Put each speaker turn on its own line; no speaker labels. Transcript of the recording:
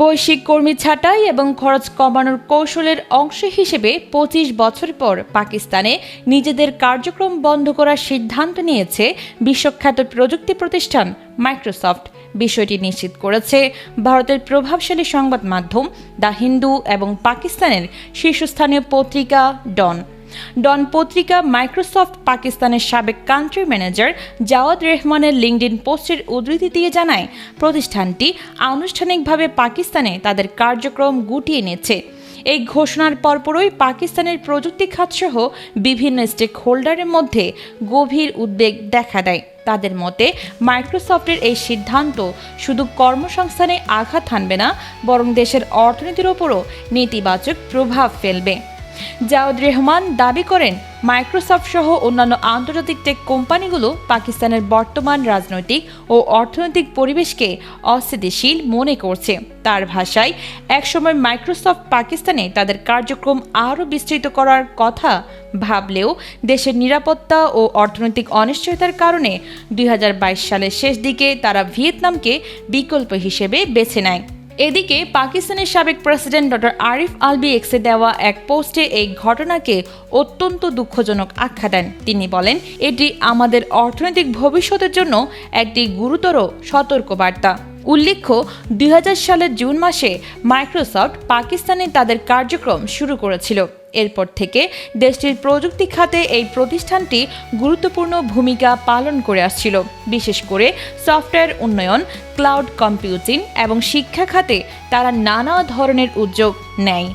বৈশ্বিক কর্মী ছাঁটাই এবং খরচ কমানোর কৌশলের অংশ হিসেবে পঁচিশ বছর পর পাকিস্তানে নিজেদের কার্যক্রম বন্ধ করার সিদ্ধান্ত নিয়েছে বিশ্বখ্যাত প্রযুক্তি প্রতিষ্ঠান মাইক্রোসফট। বিষয়টি নিশ্চিত করেছে, ভারতের প্রভাবশালী সংবাদ মাধ্যম দ্য হিন্দু এবং পাকিস্তানের শীর্ষস্থানীয় পত্রিকা ডন। ডন পত্রিকা মাইক্রোসফট পাকিস্তানের সাবেক কান্ট্রি ম্যানেজার জাওয়াদ রেহমানের লিঙ্কডিন পোস্টের উদ্ধৃতি দিয়ে জানায়, প্রতিষ্ঠানটি আনুষ্ঠানিকভাবে পাকিস্তানে তাদের কার্যক্রম গুটিয়ে নিচ্ছে। এই ঘোষণার পরপরই পাকিস্তানের প্রযুক্তি খাতসহ বিভিন্ন স্টেক হোল্ডারের মধ্যে গভীর উদ্বেগ দেখা দেয়। তাদের মতে, মাইক্রোসফটের এই সিদ্ধান্ত শুধু কর্মসংস্থানে আঘাত হানবে না, বরং দেশের অর্থনীতির ওপরও নেতিবাচক প্রভাব ফেলবে। জাওয়াদ রেহমান দাবি করেন, মাইক্রোসফট সহ অন্যান্য আন্তর্জাতিক টেক কোম্পানিগুলো পাকিস্তানের বর্তমান রাজনৈতিক ও অর্থনৈতিক পরিবেশকে অস্থিতিশীল মনে করছে। তার ভাষায়, একসময় মাইক্রোসফট পাকিস্তানে তাদের কার্যক্রম আরও বিস্তৃত করার কথা ভাবলেও দেশের নিরাপত্তা ও অর্থনৈতিক অনিশ্চয়তার কারণে দুই হাজার বাইশ সালের শেষ দিকে তারা ভিয়েতনামকে বিকল্প হিসেবে বেছে নেয়। এদিকে পাকিস্তানের সাবেক প্রেসিডেন্ট ড আরিফ আলবি এক্সে দেওয়া এক পোস্টে এই ঘটনাকে অত্যন্ত দুঃখজনক আখ্যা দেন। তিনি বলেন, এটি আমাদের অর্থনৈতিক ভবিষ্যতের জন্য একটি গুরুতর সতর্কবার্তা। উল্লেখ্য, দুই হাজার সালের জুন মাসে মাইক্রোসফট পাকিস্তানে তাদের কার্যক্রম শুরু করেছিল। এরপর থেকে দেশটির প্রযুক্তি খাতে এই প্রতিষ্ঠানটি গুরুত্বপূর্ণ ভূমিকা পালন করে আসছিল। বিশেষ করে সফটওয়্যার উন্নয়ন, ক্লাউড কম্পিউটিং এবং শিক্ষা খাতে তারা নানা ধরনের উদ্যোগ নেয়।